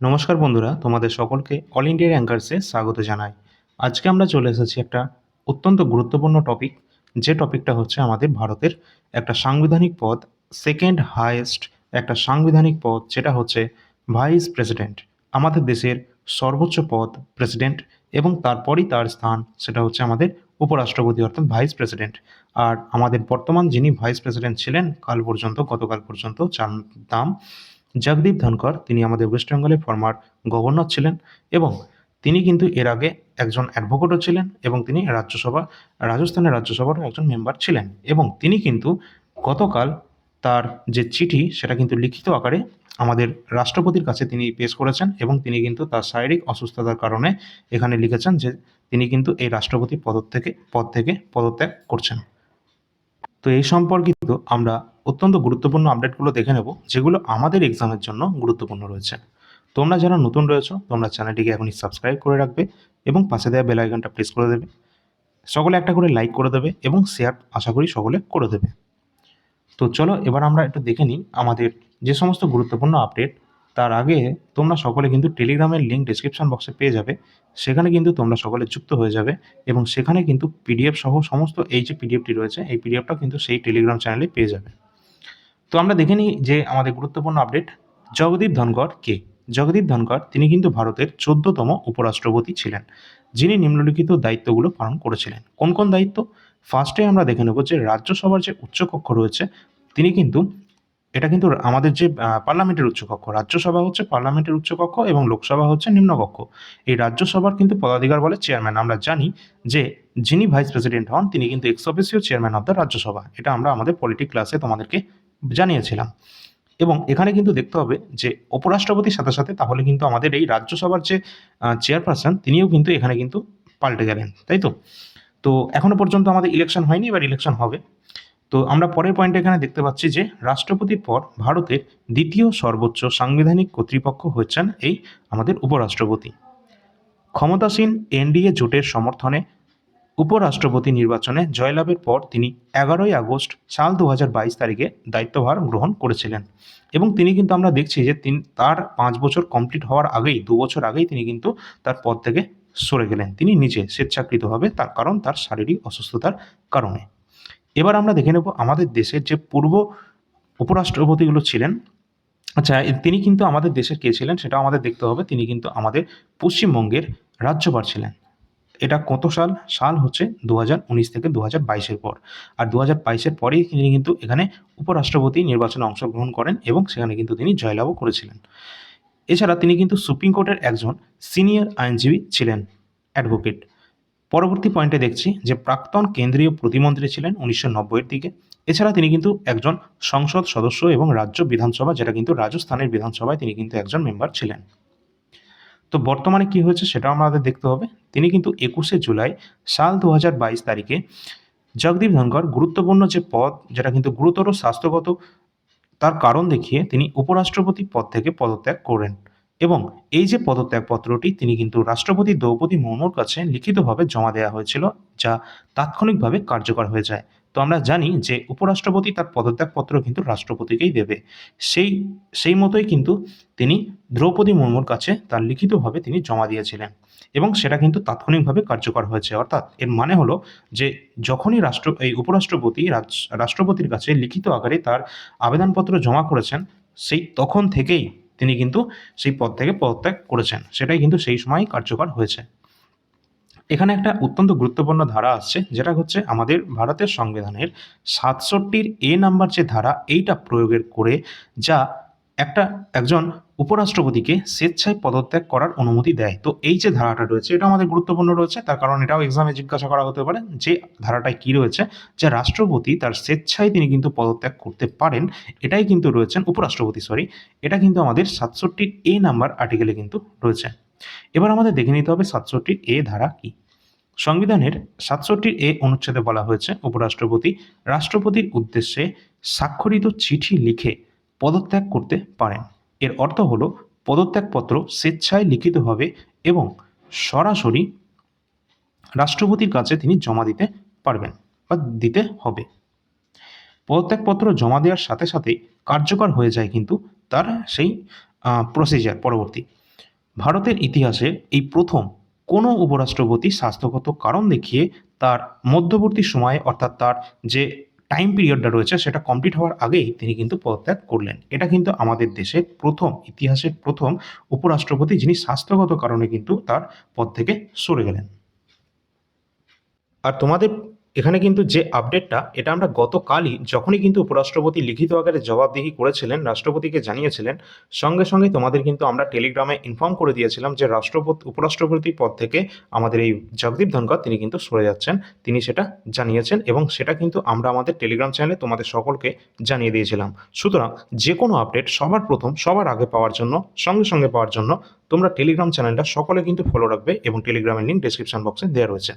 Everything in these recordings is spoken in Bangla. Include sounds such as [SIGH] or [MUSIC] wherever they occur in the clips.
নমস্কার বন্ধুরা, তোমাদের সকলকে অল ইন্ডিয়া র্যাঙ্কার্সে স্বাগত জানাই। আজকে আমরা চলে এসেছি একটা অত্যন্ত গুরুত্বপূর্ণ টপিক যে টপিকটা হচ্ছে আমাদের ভারতের একটা সাংবিধানিক পদ সেকেন্ড হায়েস্ট একটা সাংবিধানিক পদ যেটা হচ্ছে ভাইস প্রেসিডেন্ট আমাদের দেশের সর্বোচ্চ পদ প্রেসিডেন্ট এবং তারপরই তার স্থান, সেটা হচ্ছে আমাদের উপরাষ্ট্রপতি, অর্থাৎ ভাইস প্রেসিডেন্ট আর আমাদের বর্তমান যিনি ভাইস প্রেসিডেন্ট ছিলেন, কাল পর্যন্ত, গতকাল পর্যন্ত যার নাম জগদীপ ধনকর, তিনি আমাদের ওয়েস্ট বেঙ্গলের ফর্মার গভর্নর ছিলেন এবং তিনি কিন্তু এর আগে একজন অ্যাডভোকেটও ছিলেন এবং তিনি রাজ্যসভা, রাজস্থানের রাজ্যসভারও একজন মেম্বার ছিলেন এবং তিনি কিন্তু গতকাল তার যে চিঠি সেটা কিন্তু লিখিত আকারে আমাদের রাষ্ট্রপতির কাছে তিনি পেশ করেছেন এবং তিনি কিন্তু তার শারীরিক অসুস্থতার কারণে এখানে লিখেছেন যে তিনি কিন্তু এই রাষ্ট্রপতি পদ থেকে পদ থেকে পদত্যাগ করছেন। তো এই সম্পর্কিত আমরা অত্যন্ত গুরুত্বপূর্ণ আপডেটগুলো দেখে নেব, যেগুলো আমাদের এক্সামের জন্য গুরুত্বপূর্ণ রয়েছে। তোমরা যারা নতুন রয়েছো, তোমরা চ্যানেলটিকে এখনই সাবস্ক্রাইব করে রাখবে এবং পাশে দেওয়া বেল আইকনটা প্রেস করে দেবে। সকলে একটা করে লাইক করে দেবে এবং শেয়ার আশা করি সকলে করে দেবে। তো চলো এবার আমরা একটু দেখে নিই আমাদের যে সমস্ত গুরুত্বপূর্ণ আপডেট তার আগে তোমরা সকলে কিন্তু টেলিগ্রামের লিঙ্ক ডিসক্রিপশন বক্সে পেয়ে যাবে। সেখানে কিন্তু তোমরা সকলে যুক্ত হয়ে যাবে এবং সেখানে কিন্তু পিডিএফ সহ সমস্ত এই যে পিডিএফটি রয়েছে, এই পিডিএফটা কিন্তু সেই টেলিগ্রাম চ্যানেলে পেয়ে যাবে। তো আমরা দেখে নিই যে আমাদের গুরুত্বপূর্ণ আপডেট জগদীপ ধনকর কে? জগদীপ ধনকর তিনি কিন্তু ভারতের চোদ্দতম উপরাষ্ট্রপতি ছিলেন, যিনি নিম্নলিখিত দায়িত্বগুলো পালন করেছিলেন। কোন কোন দায়িত্ব? ফার্স্টে আমরা দেখে নেব যে রাজ্যসভার যে উচ্চকক্ষ রয়েছে, তিনি কিন্তু এটা কিন্তু আমাদের যে পার্লামেন্টের উচ্চকক্ষ, রাজ্যসভা হচ্ছে পার্লামেন্টের উচ্চকক্ষ এবং লোকসভা হচ্ছে নিম্নকক্ষ। এই রাজ্যসভার কিন্তু পদাধিকার বলে চেয়ারম্যান। আমরা জানি যে, যিনি ভাইস প্রেসিডেন্ট হন, তিনি কিন্তু ex officio chairman of the Rajya Sabha. এটা আমরা আমাদের পলিটিক ক্লাসে তোমাদেরকে জানিয়েছিলাম। এবং এখানে কিন্তু দেখতে হবে যে, উপরাষ্ট্রপতির সাথে সাথে তাহলে কিন্তু আমাদের এই রাজ্যসভার যে চেয়ারপারসন, তিনিও কিন্তু এখানে কিন্তু পাল্টে গেলেন, তাই তো? তো এখনও পর্যন্ত আমাদের ইলেকশন হয়নি, এবার ইলেকশন হবে। তো আমরা পরের পয়েন্টে এখানে দেখতে পাচ্ছি যে রাষ্ট্রপতির পর ভারতের দ্বিতীয় সর্বোচ্চ সাংবিধানিক কর্তৃপক্ষ হচ্ছেন এই আমাদের উপরাষ্ট্রপতি। ক্ষমতাসীন এনডিএ জোটের সমর্থনে উপরাষ্ট্রপতি নির্বাচনে জয়লাভের পর তিনি এগারোই আগস্ট সাল দু তারিখে দায়িত্বভার গ্রহণ করেছিলেন এবং তিনি কিন্তু আমরা দেখছি যে তিনি, তার পাঁচ বছর কমপ্লিট হওয়ার আগেই, দু বছর আগেই তিনি কিন্তু তার পদ থেকে সরে গেলেন। তিনি নিজে স্বেচ্ছাকৃতভাবে তার কারণ, তার শারীরিক অসুস্থতার কারণে। এবার আমরা দেখে নেব আমাদের দেশের যে পূর্ব উপরাষ্ট্রপতিগুলো ছিলেন আচ্ছা তিনি কিন্তু আমাদের দেশের কে ছিলেন সেটা আমাদের দেখতে হবে। তিনি কিন্তু আমাদের পশ্চিমবঙ্গের রাজ্যপাল ছিলেন। এটা কত সাল? সাল হচ্ছে দু থেকে দু হাজার বাইশের পর। আর দু হাজার বাইশের পরেই তিনি কিন্তু এখানে উপরাষ্ট্রপতি নির্বাচনে অংশগ্রহণ করেন এবং সেখানে কিন্তু তিনি জয়লাভও করেছিলেন। এছাড়া তিনি কিন্তু সুপ্রিম কোর্টের একজন সিনিয়র আইনজীবী ছিলেন, অ্যাডভোকেট। পরবর্তী পয়েন্টে দেখছি যে প্রাক্তন কেন্দ্রীয় প্রতিমন্ত্রী ছিলেন উনিশশো নব্বইয়ের দিকে। এছাড়া তিনি কিন্তু একজন সংসদ সদস্য এবং রাজ্য বিধানসভা, যেটা কিন্তু রাজস্থানের বিধানসভায় তিনি কিন্তু একজন মেম্বার ছিলেন। তো বর্তমানে কি হয়েছে সেটাও আমাদের দেখতে হবে। তিনি কিন্তু একুশে জুলাই সাল দু তারিখে জগদীপ ধনকর গুরুত্বপূর্ণ যে পদ, যেটা কিন্তু গুরুতর স্বাস্থ্যগত, তার কারণ দেখিয়ে তিনি উপরাষ্ট্রপতি পদ থেকে পদত্যাগ করেন। এবং এই যে পদত্যাগপত্রটি তিনি কিন্তু রাষ্ট্রপতি দ্রৌপদী মুর্মুর কাছে লিখিতভাবে জমা দেওয়া হয়েছিল, যা তাৎক্ষণিকভাবে কার্যকর হয়ে যায়। তো আমরা জানি যে উপরাষ্ট্রপতি তার পদত্যাগপত্র কিন্তু রাষ্ট্রপতিকেই দেবে। সেই সেই মতোই কিন্তু তিনি দ্রৌপদী মুর্মুর কাছে তার লিখিতভাবে তিনি জমা দিয়েছিলেন এবং সেটা কিন্তু তাৎক্ষণিকভাবে কার্যকর হয়েছে। অর্থাৎ এর মানে হলো যে যখনই রাষ্ট্র, এই উপরাষ্ট্রপতি রাষ্ট্রপতির কাছে লিখিত আকারে তার আবেদনপত্র জমা করেছেন, সেই তখন থেকেই তিনি কিন্তু সেই পদ থেকে পদত্যাগ করেছেন। সেটাই কিন্তু সেই সময় কার্যকর হয়েছে। এখানে একটা অত্যন্ত গুরুত্বপূর্ণ ধারা আসছে, যেটা হচ্ছে আমাদের ভারতের সংবিধানের সাতষট্টির এ নাম্বার যে ধারা, এইটা প্রয়োগের করে যা একটা একজন উপরাষ্ট্রপতিকে স্বেচ্ছায় পদত্যাগ করার অনুমতি দেয়। তো এই যে ধারাটা রয়েছে এটা আমাদের গুরুত্বপূর্ণ রয়েছে। তার কারণ এটাও এক্সামে জিজ্ঞাসা করা হতে পারে যে ধারাটায় কি রয়েছে, যে রাষ্ট্রপতি তার স্বেচ্ছায় তিনি কিন্তু পদত্যাগ করতে পারেন, এটাই কিন্তু রয়েছেন উপরাষ্ট্রপতি সরি এটা কিন্তু আমাদের সাতষট্টির এ নাম্বার আর্টিকেলে কিন্তু রয়েছে। এবার আমাদের দেখে নিতে হবে সাতষট্টির এ ধারা কি। সংবিধানের সাতষট্টির এ অনুচ্ছেদে বলা হয়েছে, উপরাষ্ট্রপতি রাষ্ট্রপতির উদ্দেশ্যে স্বাক্ষরিত চিঠি লিখে পদত্যাগ করতে পারেন। এর অর্থ হলো, পদত্যাগপত্র স্বেচ্ছায় লিখিতভাবে এবং সরাসরি রাষ্ট্রপতির কাছে তিনি জমা দিতে পারবেন বা দিতে হবে। পদত্যাগপত্র জমা দেওয়ার সাথে সাথে কার্যকর হয়ে যায় কিন্তু তার সেই প্রসিজার পরবর্তী। ভারতের ইতিহাসে এই প্রথম কোনো উপরাষ্ট্রপতি স্বাস্থ্যগত কারণ দেখিয়ে তার মধ্যবর্তী সময়ে অর্থাৎ তার যে টাইম পিরিয়ডটা রয়েছে সেটা কমপ্লিট হওয়ার আগেই তিনি কিন্তু পদত্যাগ করলেন। এটা কিন্তু আমাদের দেশের প্রথম, ইতিহাসের প্রথম উপরাষ্ট্রপতি যিনি স্বাস্থ্যগত কারণে কিন্তু তার পদ থেকে সরে গেলেন। আর তোমাদের এখানে কিন্তু যে আপডেটটা এটা আমরা গতকালই যখনই কিন্তু উপরাষ্ট্রপতি লিখিত আকারে জবাবদিহি করেছিলেন, রাষ্ট্রপতিকে জানিয়েছিলেন, সঙ্গে সঙ্গে তোমাদের কিন্তু আমরা টেলিগ্রামে ইনফর্ম করে দিয়েছিলাম যে রাষ্ট্রপতি, উপরাষ্ট্রপতি পদ থেকে আমাদের এই জগদীপ ধনকর তিনি কিন্তু সরে যাচ্ছেন, তিনি সেটা জানিয়েছেন এবং সেটা কিন্তু আমরা আমাদের টেলিগ্রাম চ্যানেলে তোমাদের সকলকে জানিয়ে দিয়েছিলাম। সুতরাং যে কোনো আপডেট সবার প্রথম, সবার আগে পাওয়ার জন্য, সঙ্গে সঙ্গে পাওয়ার জন্য তোমরা টেলিগ্রাম চ্যানেলটা সকলে কিন্তু ফলো রাখবে এবং টেলিগ্রামের লিঙ্ক ডিসক্রিপশন বক্সে দেওয়া রয়েছে।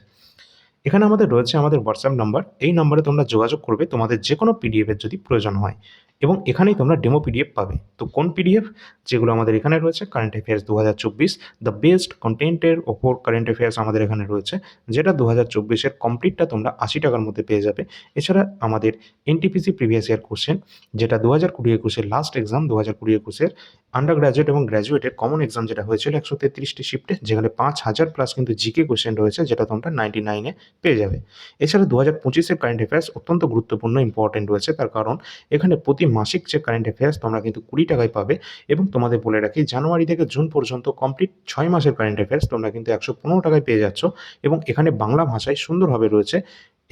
এখানে আমাদের রয়েছে আমাদের হোয়াটসঅ্যাপ নাম্বার এই নম্বরে তোমরা যোগাযোগ করবে তোমাদের যে কোনো পিডিএফের যদি প্রয়োজন হয়। এবং এখানেই তোমরা ডেমো পিডিএফ পাবে। তো কোন পিডিএফ যেগুলো আমাদের এখানে রয়েছে কারেন্ট অ্যাফেয়ার্স দু হাজার চব্বিশ দ্য বেস্ট কন্টেন্টের ওপর কারেন্ট অ্যাফেয়ার্স আমাদের এখানে রয়েছে, যেটা দু হাজার চব্বিশের কমপ্লিটটা তোমরা আশি টাকার মধ্যে পেয়ে যাবে। এছাড়া আমাদের এনটিপিসি প্রিভিয়াস ইয়ার কোশ্চেন যেটা দু হাজার কুড়ি একুশের লাস্ট এক্সাম দু হাজার কুড়ি একুশের আন্ডার গ্র্যাজুয়েট এবং গ্র্যাজুয়েটের কমন এক্সাম যেটা হয়েছিল একশো তেত্রিশটি শিফটে যেখানে পাঁচ হাজার প্লাস কিন্তু জিকে কোশ্চেন রয়েছে, যেটা তোমরা নাইনটি নাইনে পেয়ে যাবে। এছাড়া দু হাজার পঁচিশের কারেন্ট অ্যাফেয়ার্স অত্যন্ত গুরুত্বপূর্ণ ইম্পর্টেন্ট রয়েছে। তার কারণ, এখানে প্রতি মাসিক যে কারেন্ট অ্যাফেয়ার্স তোমরা কিন্তু কুড়ি টাকায় পাবে এবং তোমাদের বলে রাখি, জানুয়ারি থেকে জুন পর্যন্ত কমপ্লিট ছয় মাসের কারেন্ট অ্যাফেয়ার্স তোমরা কিন্তু একশো পনেরো টাকায় পেয়ে যাচ্ছ এবং এখানে বাংলা ভাষায় সুন্দরভাবে রয়েছে।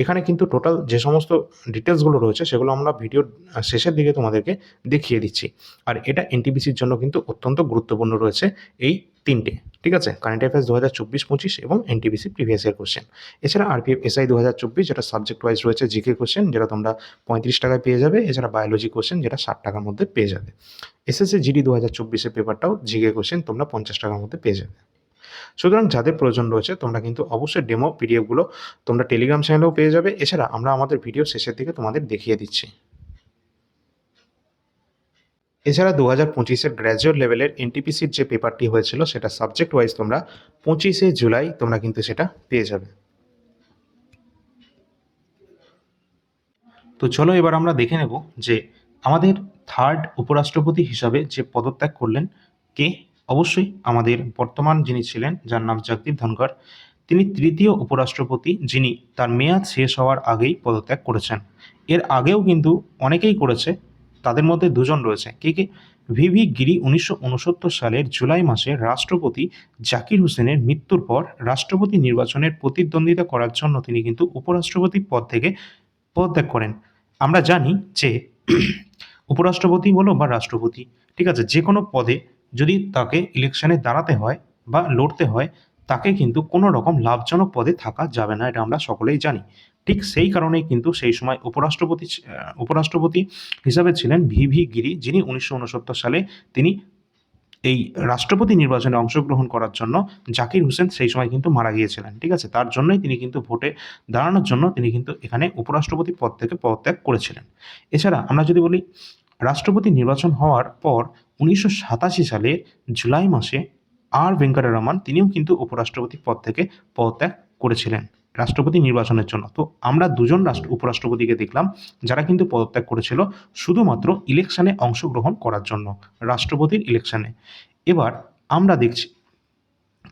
এখানে কিন্তু টোটাল যে সমস্ত ডিটেলসগুলো রয়েছে, সেগুলো আমরা ভিডিওর শেষের দিকে তোমাদেরকে দেখিয়ে দিচ্ছি। আর এটা এনটিপিসির জন্য কিন্তু অত্যন্ত গুরুত্বপূর্ণ রয়েছে এই তিনটে, ঠিক আছে? কারেন্ট অ্যাফেয়ার্স দু হাজার চব্বিশ পঁচিশ এবং এনটিপিসি প্রিভিয়াস ইয়ার কোশ্চেন এছাড়া আরপিএফ এসআই দু হাজার চব্বিশ, যেটা সাবজেক্ট ওয়াইজ রয়েছে জিকে কোশ্চেন যেটা তোমরা পঁয়ত্রিশ টাকায় পেয়ে যাবে। এছাড়া বায়োলজি কোশ্চেন যেটা ষাট টাকার মধ্যে পেয়ে যাবে। এসএসসি জিডি দু হাজার চব্বিশের পেপারটাও জিকে কোশ্চেন তোমরা পঞ্চাশ টাকার মধ্যে পেয়ে যাবে। সুতরাং যাদের প্রয়োজন রয়েছে, তোমরা কিন্তু অবশ্যই ডেমো পিডিএফগুলো তোমরা টেলিগ্রাম চ্যানেলেও পেয়ে যাবে। এছাড়া আমরা আমাদের ভিডিও শেষের দিকে তোমাদের দেখিয়ে দিচ্ছি। এছাড়া দু হাজার পঁচিশের গ্র্যাজুয়েট লেভেলের এনটিপিসির যে পেপারটি হয়েছিল, সেটা সাবজেক্ট ওয়াইজ তোমরা পঁচিশে জুলাই তোমরা কিন্তু সেটা পেয়ে যাবে। তো চলো এবার আমরা দেখে নেব যে আমাদের থার্ড উপরাষ্ট্রপতি হিসাবে যে পদত্যাগ করলেন কে? অবশ্যই আমাদের বর্তমান যিনি ছিলেন, যার নাম জগদীপ ধনকর তিনি তৃতীয় উপরাষ্ট্রপতি যিনি, তার মেয়াদ শেষ হওয়ার আগেই পদত্যাগ করেছেন। এর আগেও কিন্তু অনেকেই করেছে, তাদের মধ্যে দুজন রয়েছে। কে কে? ভিভি গিরি উনিশশো উনসত্তর সালের জুলাই মাসে রাষ্ট্রপতি জাকির হোসেনের মৃত্যুর পর রাষ্ট্রপতি নির্বাচনের প্রতিদ্বন্দ্বিতা করার জন্য তিনি কিন্তু উপরাষ্ট্রপতি পদ থেকে পদত্যাগ করেন। আমরা জানি যে [CLEARS THROAT] উপরাষ্ট্রপতি বলো বা রাষ্ট্রপতি, ঠিক আছে? যে কোনো পদে যদি তাকে ইলেকশনে দাঁড়াতে হয় বা লড়তে হয়, তাকে কিন্তু কোনো রকম লাভজনক পদে থাকা যাবে না, এটা আমরা সকলেই জানি। ঠিক সেই কারণেই কিন্তু সেই সময় উপরাষ্ট্রপতি উপরাষ্ট্রপতি হিসাবে ছিলেন ভি ভি গিরি, যিনি উনিশশো উনসত্তর সালে তিনি এই রাষ্ট্রপতি নির্বাচনে অংশগ্রহণ করার জন্য জাকির হোসেন সেই সময় কিন্তু মারা গিয়েছিলেন, ঠিক আছে? তার জন্যই তিনি কিন্তু ভোটে দাঁড়ানোর জন্য তিনি কিন্তু এখানে উপরাষ্ট্রপতি পদ থেকে পদত্যাগ করেছিলেন। এছাড়া আমরা যদি বলি রাষ্ট্রপতি নির্বাচন হওয়ার পর উনিশশো সাতাশি সালে জুলাই মাসে আর ভেঙ্কটরমন তিনিও কিন্তু উপরাষ্ট্রপতি পদ থেকে পদত্যাগ করেছিলেন রাষ্ট্রপতি নির্বাচনের জন্য। তো আমরা দুজন রাষ্ট্র, উপরাষ্ট্রপতিকে দেখলাম যারা কিন্তু পদত্যাগ করেছিল শুধুমাত্র ইলেকশানে অংশগ্রহণ করার জন্য, রাষ্ট্রপতির ইলেকশানে। এবার আমরা দেখছি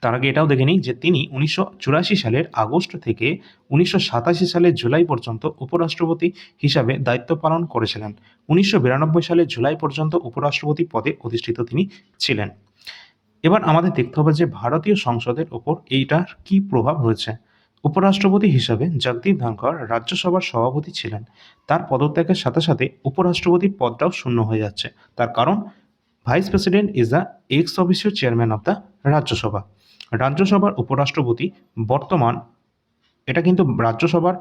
তার আগে এটাও দেখে নিই যে তিনি উনিশশো চুরাশি সালের আগস্ট থেকে উনিশশো সাতাশি সালের জুলাই পর্যন্ত উপরাষ্ট্রপতি হিসাবে দায়িত্ব পালন করেছিলেন। উনিশশো বিরানব্বই সালের জুলাই পর্যন্ত উপরাষ্ট্রপতি পদে অধিষ্ঠিত তিনি ছিলেন। এবার আমাদের দেখতে হবে যে ভারতীয় সংসদের ওপর এইটার কি প্রভাব রয়েছে। উপরাষ্ট্রপতি হিসাবে জগদীপ ধনকর রাজ্যসভার সভাপতি ছিলেন। তার পদত্যাগের সাথে সাথে উপরাষ্ট্রপতির পদটাও শূন্য হয়ে যাচ্ছে। তার কারণ, vice president is the ex officio chairman of the Rajya Sabha. রাজ্যসভার উপরাষ্ট্রপতি বর্তমান, এটা কিন্তু রাজ্যসভার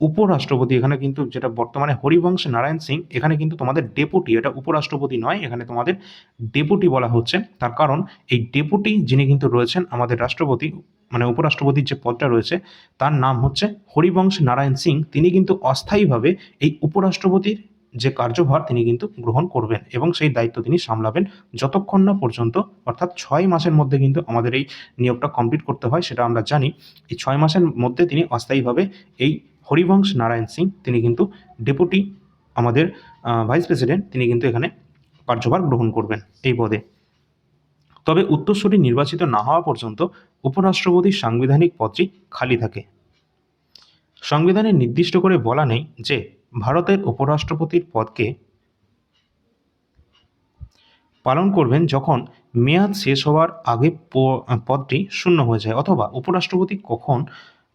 উপরাষ্ট্রপতি, এখানে কিন্তু যেটা বর্তমানে হরিবংশ নারায়ণ সিং, এখানে কিন্তু তোমাদের ডেপুটি এটা উপরাষ্ট্রপতি নয়, এখানে তোমাদের ডেপুটি বলা হচ্ছে। তার কারণ, এই ডেপুটি যিনি কিন্তু রয়েছেন আমাদের রাষ্ট্রপতি মানে উপরাষ্ট্রপতির যে পদটা রয়েছে, তার নাম হচ্ছে হরিবংশ নারায়ণ সিং। তিনি কিন্তু অস্থায়ীভাবে এই উপরাষ্ট্রপতির যে কার্যভার তিনি কিন্তু গ্রহণ করবেন এবং সেই দায়িত্ব তিনি সামলাবেন যতক্ষণ না পর্যন্ত, অর্থাৎ ছয় মাসের মধ্যে কিন্তু আমাদের এই নিয়োগটা কমপ্লিট করতে হয় সেটা আমরা জানি। এই ছয় মাসের মধ্যে তিনি অস্থায়ীভাবে এই হরিবংশ নারায়ণ সিং তিনি কিন্তু ডেপুটি আমাদের ভাইস প্রেসিডেন্ট তিনি কিন্তু এখানে কার্যভার গ্রহণ করবেন এই পদে। তবে উত্তরসূরি নির্বাচিত না হওয়া পর্যন্ত উপরাষ্ট্রপতির সাংবিধানিক পদটি খালি থাকে। সংবিধানে নির্দিষ্ট করে বলা নেই যে ভারতের উপরাষ্ট্রপতির পদকে পালন করবেন যখন মেয়াদ শেষ হওয়ার আগে পদটি শূন্য হয়ে যায় অথবা উপরাষ্ট্রপতি কখন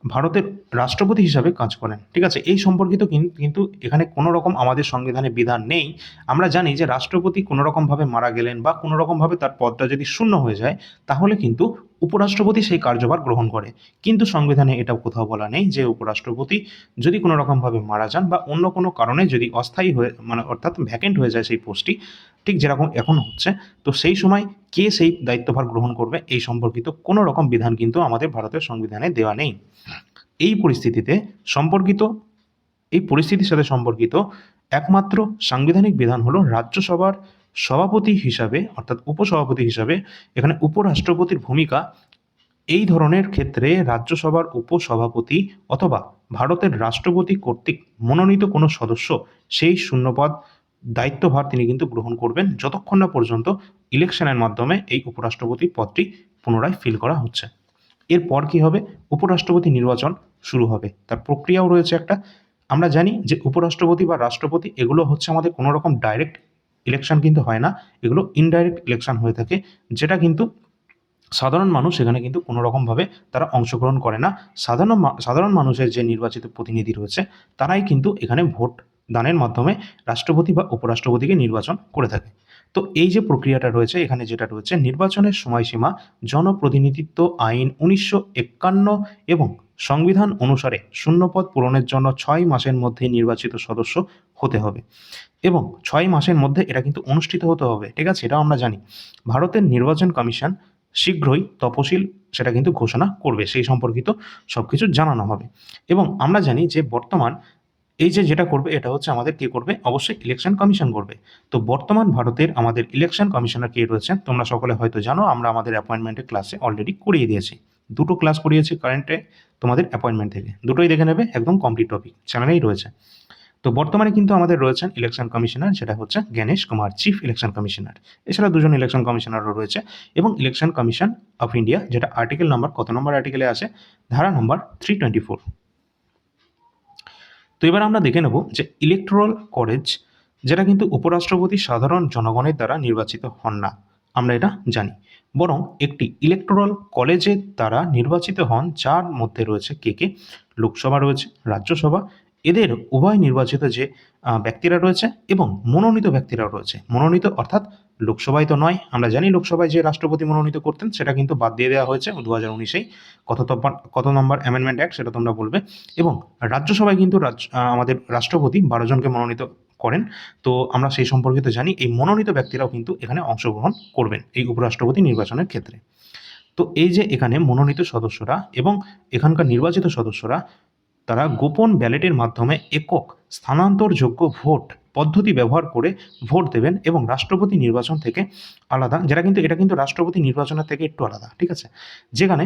ভারতের রাষ্ট্রপতি হিসাবে কাজ করেন। ঠিক আছে, এই সম্পর্কিত কিন- কিন্তু এখানে কোনো রকম আমাদের সংবিধানে বিধান নেই। আমরা জানি যে রাষ্ট্রপতি কোনো রকমভাবে মারা গেলেন বা কোনো রকমভাবে তার পদটা যদি শূন্য হয়ে যায়, তাহলে কিন্তু উপরাষ্ট্রপতি সেই কার্যভার গ্রহণ করে। কিন্তু সংবিধানে এটা কোথাও বলা নেই যে উপরাষ্ট্রপতি যদি কোনো রকমভাবে মারা যান বা অন্য কোনো কারণে যদি অস্থায়ী হয়ে মানে অর্থাৎ ভ্যাকেন্ট হয়ে যায় সেই পোস্টটি, ঠিক যেরকম এখন হচ্ছে, তো সেই সময় কে সেই দায়িত্বভার গ্রহণ করবে এই সম্পর্কিত কোনো রকম বিধান কিন্তু আমাদের ভারতের সংবিধানে দেওয়া নেই। এই পরিস্থিতিতে সম্পর্কিত, এই পরিস্থিতির সাথে সম্পর্কিত একমাত্র সাংবিধানিক বিধান হলো রাজ্যসভার সভাপতি হিসাবে, অর্থাৎ উপসভাপতি হিসাবে, এখানে উপরাষ্ট্রপতির ভূমিকা এই ধরনের ক্ষেত্রে রাজ্যসভার উপসভাপতি অথবা ভারতের রাষ্ট্রপতি কর্তৃক মনোনীত কোনো সদস্য, সেই শূন্যপদ, দায়িত্বভার তিনি কিন্তু গ্রহণ করবেন যতক্ষণ না পর্যন্ত ইলেকশনের মাধ্যমে এই উপরাষ্ট্রপতি পদটি পুনরায় ফিল করা হচ্ছে। এরপর কি হবে? উপরাষ্ট্রপতি নির্বাচন শুরু হবে। তার প্রক্রিয়াও রয়েছে একটা। আমরা জানি যে উপরাষ্ট্রপতি বা রাষ্ট্রপতি এগুলো হচ্ছে আমাদের কোনো রকম ডাইরেক্ট ইলেকশন কিন্তু হয় না, এগুলো ইনডাইরেক্ট ইলেকশন হয়ে থাকে, যেটা কিন্তু সাধারণ মানুষ এখানে কিন্তু কোনো রকমভাবে তারা অংশগ্রহণ করে না। সাধারণ সাধারণ মানুষের যে নির্বাচিত প্রতিনিধি রয়েছে, তারাই কিন্তু এখানে ভোট দানের মাধ্যমে রাষ্ট্রপতি বা উপরাষ্ট্রপতিকে নির্বাচন করে থাকে। তো এই যে প্রক্রিয়াটা রয়েছে, এখানে যেটা রয়েছে, নির্বাচনের সময়সীমা, জনপ্রতিনিধিত্ব আইন উনিশশো একান্ন এবং সংবিধান অনুসারে শূন্যপদ পূরণের জন্য ছয় মাসের মধ্যে নির্বাচিত সদস্য হতে হবে। এবং ছয় মাসের মধ্যে এটা কিন্তু অনুষ্ঠিত হতে হবে, ঠিক আছে? এটাও আমরা জানি। ভারতের নির্বাচন কমিশন শীঘ্রই তপশিল সেটা কিন্তু ঘোষণা করবে, সেই সম্পর্কিত সব কিছু জানানো হবে। এবং আমরা জানি যে বর্তমান এই যে যেটা করবে, এটা হচ্ছে আমাদের কে করবে? অবশ্যই ইলেকশন কমিশন করবে। তো বর্তমান ভারতের আমাদের ইলেকশন কমিশনার কে রয়েছেন, তোমরা সকলে হয়তো জানো, আমরা আমাদের অ্যাপয়েন্টমেন্টের ক্লাসে অলরেডি করিয়ে দিয়েছি। দুটো ক্লাস করিয়েছি কারেন্টে তোমাদের অ্যাপয়েন্টমেন্ট থেকে। দুটোই দেখে নেবে, একদম কমপ্লিট টপিক চ্যানেলেই রয়েছে। তো বর্তমানে কিন্তু আমাদের রয়েছেন ইলেকশন কমিশনার যেটা হচ্ছে Gyanesh Kumar chief election commissioner এছাড়া দুজন ইলেকশন কমিশনারও রয়েছে এবং ইলেকশন কমিশন অফ ইন্ডিয়া যেটা আর্টিকেল নম্বর কত নম্বর আর্টিকেলে আছে? ধারা নম্বর থ্রি টোয়েন্টি ফোর তো এবার আমরা দেখে নেব যে ইলেকট্রাল কলেজ যেটা কিন্তু উপরাষ্ট্রপতি সাধারণ জনগণের দ্বারা নির্বাচিত হন না। আমরা এটা জানি। বরং একটি ইলেকট্রাল কলেজের দ্বারা নির্বাচিত হন, যার মধ্যে রয়েছে কে কে? লোকসভা রয়েছে, রাজ্যসভা এদের উভয় নির্বাচিত যে ব্যক্তিরা রয়েছে এবং মনোনীত ব্যক্তিরাও রয়েছে। মনোনীত অর্থাৎ লোকসভায় তো নয়, আমরা জানি লোকসভায় যে রাষ্ট্রপতি মনোনীত করতেন সেটা কিন্তু বাদ দিয়ে দেওয়া হয়েছে দু হাজার উনিশেই। কত কত নম্বর অ্যামেন্ডমেন্ট অ্যাক্ট সেটা তোমরা বলবে। এবং রাজ্যসভায় কিন্তু আমাদের রাষ্ট্রপতি বারো জনকে মনোনীত করেন। তো আমরা সেই সম্পর্কিত জানি, এই মনোনীত ব্যক্তিরাও কিন্তু এখানে অংশগ্রহণ করবেন এই উপরাষ্ট্রপতি নির্বাচনের ক্ষেত্রে। তো এই যে এখানে মনোনীত সদস্যরা এবং এখানকার নির্বাচিত সদস্যরা তারা গোপন ব্যালেটের মাধ্যমে একক স্থানান্তরযোগ্য ভোট পদ্ধতি ব্যবহার করে ভোট দেবেন এবং রাষ্ট্রপতি নির্বাচন থেকে আলাদা, যেটা কিন্তু, এটা কিন্তু রাষ্ট্রপতি নির্বাচনের থেকে একটু আলাদা, ঠিক আছে? যেখানে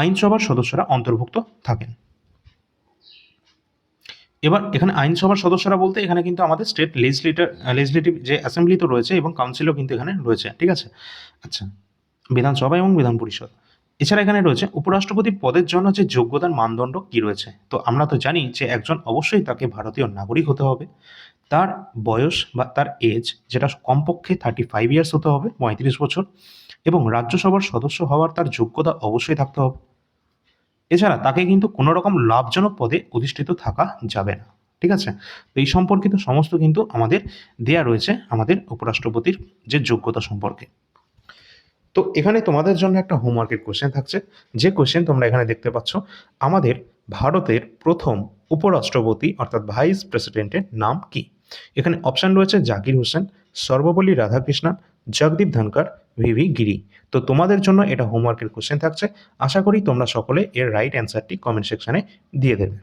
আইনসভার সদস্যরা অন্তর্ভুক্ত থাকেন। এবার এখানে আইনসভার সদস্যরা বলতে এখানে কিন্তু আমাদের স্টেট লেজিসলেটার, লেজিসলেটিভ যে অ্যাসেম্বলি তো রয়েছে এবং কাউন্সিলও কিন্তু এখানে রয়েছে, ঠিক আছে? আচ্ছা বিধানসভা এবং বিধান পরিষদ। এছাড়া এখানে রয়েছে, উপরাষ্ট্রপতি পদের জন্য যে যোগ্যতার মানদণ্ড কি রয়েছে? তো আমরা তো জানি যে একজন অবশ্যই তাকে ভারতীয় নাগরিক হতে হবে। তার বয়স বা তার এজ যেটা কমপক্ষে থার্টি ফাইভ ইয়ার্স হতে হবে, পঁয়ত্রিশ বছর, এবং রাজ্যসভার সদস্য হওয়ার তার যোগ্যতা অবশ্যই থাকতে হবে। এছাড়া তাকে কিন্তু কোনো রকম লাভজনক পদে অধিষ্ঠিত থাকা যাবে না, ঠিক আছে? তো এই সম্পর্কিত সমস্ত কিন্তু আমাদের দেয়া রয়েছে আমাদের উপরাষ্ট্রপতির যে যোগ্যতা সম্পর্কে। তো এখানে তোমাদের জন্য একটা হোমওয়ার্কের কোশ্চেন থাকছে। যে কোশ্চেন তোমরা এখানে দেখতে পাচ্ছ, আমাদের ভারতের প্রথম উপরাষ্ট্রপতি অর্থাৎ ভাইস প্রেসিডেন্টের নাম কি? এখানে অপশন রয়েছে জাকির হোসেন, সর্বপল্লী রাধাকৃষ্ণন, জগদীপ ধনকর ভিভি গিরি। তো তোমাদের জন্য এটা হোমওয়ার্কের কোশ্চেন থাকছে। আশা করি তোমরা সকলে এর রাইট অ্যান্সারটি কমেন্ট সেকশানে দিয়ে দেবে।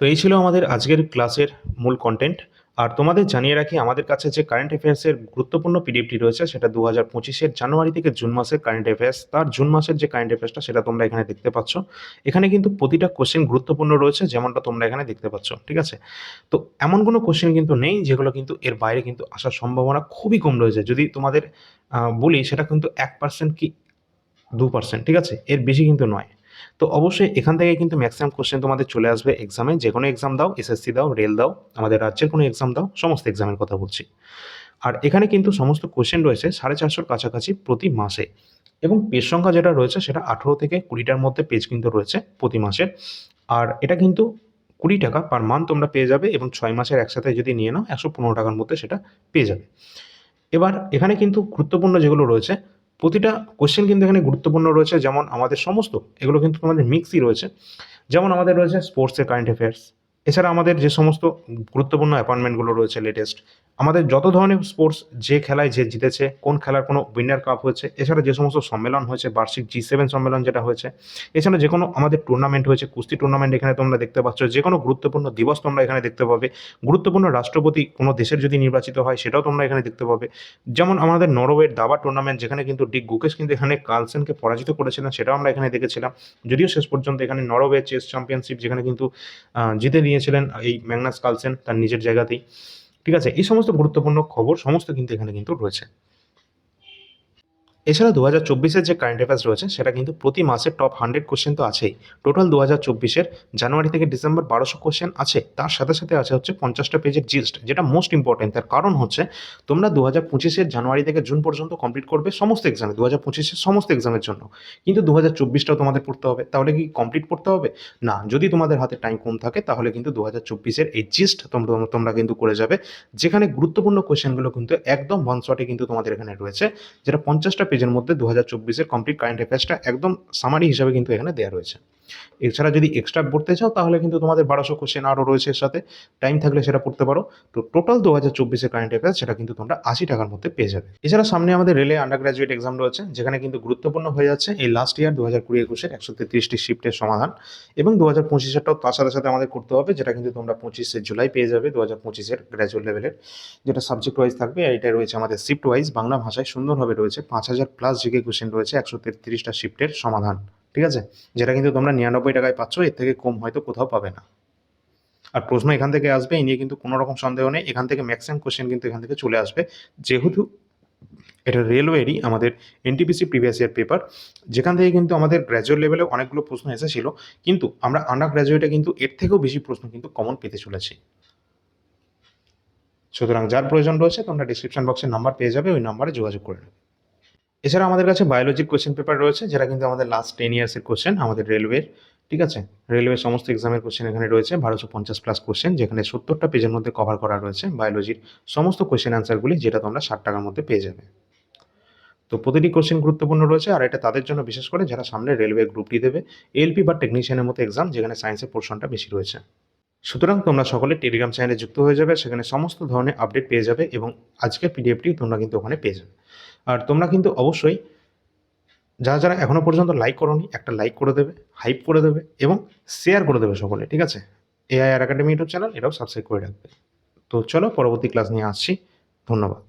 তো এই ছিল আমাদের আজকের ক্লাসের মূল কন্টেন্ট আর তোমাদের জানিয়ে রাখি, আমাদের কাছে যে কারেন্ট অ্যাফেয়ার্সের গুরুত্বপূর্ণ পিডিএফটি রয়েছে, সেটা দু হাজার পঁচিশের জানুয়ারি থেকে জুন মাসের কারেন্ট অ্যাফেয়ার্স তার জুন মাসের যে কারেন্ট অ্যাফেয়ার্সটা সেটা তোমরা এখানে দেখতে পাচ্ছ। এখানে কিন্তু প্রতিটা কোশ্চেন গুরুত্বপূর্ণ রয়েছে, যেমনটা তোমরা এখানে দেখতে পাচ্ছ, ঠিক আছে? তো এমন কোনো কোশ্চেন কিন্তু নেই, যেগুলো কিন্তু এর বাইরে কিন্তু আসার সম্ভাবনা খুবই কম রয়েছে। যদি তোমাদের বলি, সেটা কিন্তু এক পার্সেন্ট কি দু পার্সেন্ট ঠিক আছে? এর বেশি কিন্তু নয়। তো অবশ্যই এখান থেকে কিন্তু ম্যাক্সিমাম কোশ্চেন তোমাদের চলে আসবে এক্সামে যে কোনো এক্সাম দাও এসএসসি দাও রেল দাও, আমাদের রাজ্যের কোনো এক্সাম দাও, সমস্ত এক্সামের কথা বলছি। আর এখানে কিন্তু সমস্ত কোশ্চেন রয়েছে সাড়ে চারশোর কাছাকাছি প্রতি মাসে। এবং পেজ সংখ্যা যেটা রয়েছে সেটা আঠেরো থেকে কুড়িটার মধ্যে পেজ কিন্তু রয়েছে প্রতি মাসের আর এটা কিন্তু কুড়ি টাকা পার মান্থ তোমরা পেয়ে যাবে এবং ছয় মাসের একসাথে যদি নিয়ে নাও, একশো পনেরো টাকার মধ্যে সেটা পেয়ে যাবে। এবার এখানে কিন্তু গুরুত্বপূর্ণ যেগুলো রয়েছে প্রতিটা কোশ্চেন কিন্তু এখানে গুরুত্বপূর্ণ রয়েছে। যেমন আমাদের সমস্ত, এগুলো কিন্তু আমাদের মিক্সই রয়েছে। যেমন আমাদের রয়েছে স্পোর্টসের কারেন্ট অ্যাফেয়ার্স এছাড়া আমাদের যে সমস্ত গুরুত্বপূর্ণ অ্যাপয়েন্টমেন্টগুলো রয়েছে লেটেস্ট আমাদের যত ধরনের স্পোর্টস যে খেলায় যে জিতেছে, কোন খেলার কোনো উইনার কাপ হয়েছে, এছাড়া যে সমস্ত সম্মেলন হয়েছে, বার্ষিক জি সেভেন সম্মেলন যেটা হয়েছে, এছাড়া যে কোনো আমাদের টুর্নামেন্ট হয়েছে, কুস্তি টুর্নামেন্ট এখানে তোমরা দেখতে পাচ্ছ, যে কোনো গুরুত্বপূর্ণ দিবস তোমরা এখানে দেখতে পাবে। গুরুত্বপূর্ণ রাষ্ট্রপতি কোনো দেশের যদি নির্বাচিত হয়, সেটাও তোমরা এখানে দেখতে পাবে। যেমন আমাদের নরওয়ের দাবা টুর্নামেন্ট যেখানে কিন্তু ডিক গুকেশ কিন্তু এখানে কার্লসেনকে পরাজিত করেছিলেন, সেটাও আমরা এখানে দেখেছিলাম। যদিও শেষ পর্যন্ত এখানে নরওয়ে চেস চ্যাম্পিয়নশিপ যেখানে কিন্তু জিতে নিয়েছিলেন এই ম্যাগনাস কার্লসেন তার নিজের জায়গাতেই। ঠিক আছে? এই সমস্ত গুরুত্বপূর্ণ খবর সমস্ত কিন্তু এখানে কিন্তু রয়েছে। এছাড়া দু হাজার চব্বিশের যে কারেন্ট অ্যাফেয়ার্স রয়েছে, সেটা কিন্তু প্রতি মাসে টপ হান্ড্রেড কোশ্চেন তো আছেই। টোটাল দু হাজার চব্বিশের জানুয়ারি থেকে ডিসেম্বর বারোশো কোশ্চেন আছে। তার সাথে সাথে আছে হচ্ছে পঞ্চাশটা পেজের জিস্ট যেটা মোস্ট ইম্পর্টেন্ট তার কারণ হচ্ছে, তোমরা দু হাজার পঁচিশের জানুয়ারি থেকে জুন পর্যন্ত কমপ্লিট করবে সমস্ত এক্সামে দু হাজার পঁচিশের সমস্ত এক্সামের জন্য। কিন্তু দু হাজার চব্বিশটাও তোমাদের পড়তে হবে। তাহলে কি কমপ্লিট পড়তে হবে? না, যদি তোমাদের হাতে টাইম কম থাকে, তাহলে কিন্তু দু হাজার চব্বিশের এই জিস্ট তোমরা তোমরা কিন্তু করে যাবে। যেখানে গুরুত্বপূর্ণ কোশ্চেনগুলো কিন্তু একদম ওয়ান শটে কিন্তু তোমাদের এখানে রয়েছে, যেটা পঞ্চাশটা পেজের মধ্যে দু হাজার চব্বিশের কমপ্লিট কারেন্ট অ্যাফেয়ার্সটা একদম সামারি হিসাবে কিন্তু এখানে দেওয়া রয়েছে। এছাড়া যদি এক্সট্রা পড়তে চাও, তাহলে কিন্তু তোমাদের বারোশো কোশ্চেন আরও রয়েছে এর সাথে। টাইম থাকলে সেটা পড়তে পারো। তো টোটাল দু হাজার চব্বিশের কারেন্ট অ্যাফেয়ার্স সেটা কিন্তু তোমরা আশি টাকার মধ্যে পেয়ে যাবে। এছাড়া সামনে আমাদের রেলে আন্ডার গ্রাজুয়েট এক্সাম রয়েছে, যেখানে কিন্তু গুরুত্বপূর্ণ হয়ে যাচ্ছে এই লাস্ট ইয়ার দু হাজার কুড়ি একুশের একশো তেত্রিশটি শিফটের সমাধান এবং দু হাজার পঁচিশেরটাও তার সাথে সাথে আমাদের করতে হবে, যেটা কিন্তু তোমরা পঁচিশে জুলাই পেয়ে যাবে দু হাজার পঁচিশের গ্র্যাজুয়েট লেভেলের যেটা সাবজেক্ট ওয়াইজ থাকবে এটা রয়েছে আমাদের শিফট ওয়াইজ বাংলা ভাষায় সুন্দরভাবে রয়েছে পাঁচ হাজার প্লাস জিকে কোশ্চেন রয়েছে, একশো তেত্রিশটা শিফটের সমাধান। ঠিক আছে? যেটা কিন্তু তোমরা নিরানব্বই টাকায় পাচ্ছ, এর থেকে কম হয়তো কোথাও পাবে না। আর প্রশ্ন এখান থেকে আসবে এই নিয়ে কিন্তু কোনো রকম সন্দেহ নেই। এখান থেকে ম্যাক্সিমাম কোশ্চেন কিন্তু এখান থেকে চলে আসবে। যেহেতু এটা রেলওয়েরই আমাদের এনটিপিসি প্রিভিয়াস ইয়ার পেপার যেখান থেকে কিন্তু আমাদের গ্র্যাজুয়েট লেভেলে অনেকগুলো প্রশ্ন এসেছিল, কিন্তু আমরা আন্ডার গ্র্যাজুয়েটে কিন্তু এর থেকেও বেশি প্রশ্ন কিন্তু কমন পেতে চলেছি। সুতরাং যার প্রয়োজন রয়েছে, তোমরা ডিসক্রিপশন বক্সের নাম্বার পেয়ে যাবে, ওই নাম্বারে যোগাযোগ করে নেবে। এছাড়া আমাদের কাছে বায়োলজির কোশ্চেন পেপার রয়েছে, যেটা কিন্তু আমাদের লাস্ট টেন ইয়ার্সের কোশ্চেন আমাদের রেলওয়ের ঠিক আছে? রেলওয়ে সমস্ত এক্সামের কোশ্চেন এখানে রয়েছে, বারোশো পঞ্চাশ প্লাস কোশ্চেন যেখানে সত্তরটা পেজের মধ্যে কভার করা রয়েছে বায়োলজির সমস্ত কোশ্চেন অ্যান্সারগুলি যেটা তোমরা ষাট টাকার মধ্যে পেয়ে যাবে। তো প্রতিটি কোশ্চেন গুরুত্বপূর্ণ রয়েছে, আর এটা তাদের জন্য বিশেষ করে যারা সামনে রেলওয়ে গ্রুপটি দেবে এলপি বা টেকনিশিয়ানের মতো এক্সাম যেখানে সায়েন্সের পোর্শনটা বেশি রয়েছে। সুতরাং তোমরা সকলে টেলিগ্রাম চ্যানেলে যুক্ত হয়ে যাবে, সেখানে সমস্ত ধরনের আপডেট পেয়ে যাবে এবং আজকের পিডিএফটি তোমরা কিন্তু ওখানে পেয়ে যাবে। আর তোমরা কিন্তু অবশ্যই যারা যারা এখনও পর্যন্ত লাইক করোনি, একটা লাইক করে দেবে হাইপ করে দেবে এবং শেয়ার করে দেবে সকলে, ঠিক আছে? এআইআর একাডেমি ইউটিউব চ্যানেল এটাও সাবস্ক্রাইব করে রাখবে। তো চলো পরবর্তী ক্লাস নিয়ে আসছি। ধন্যবাদ।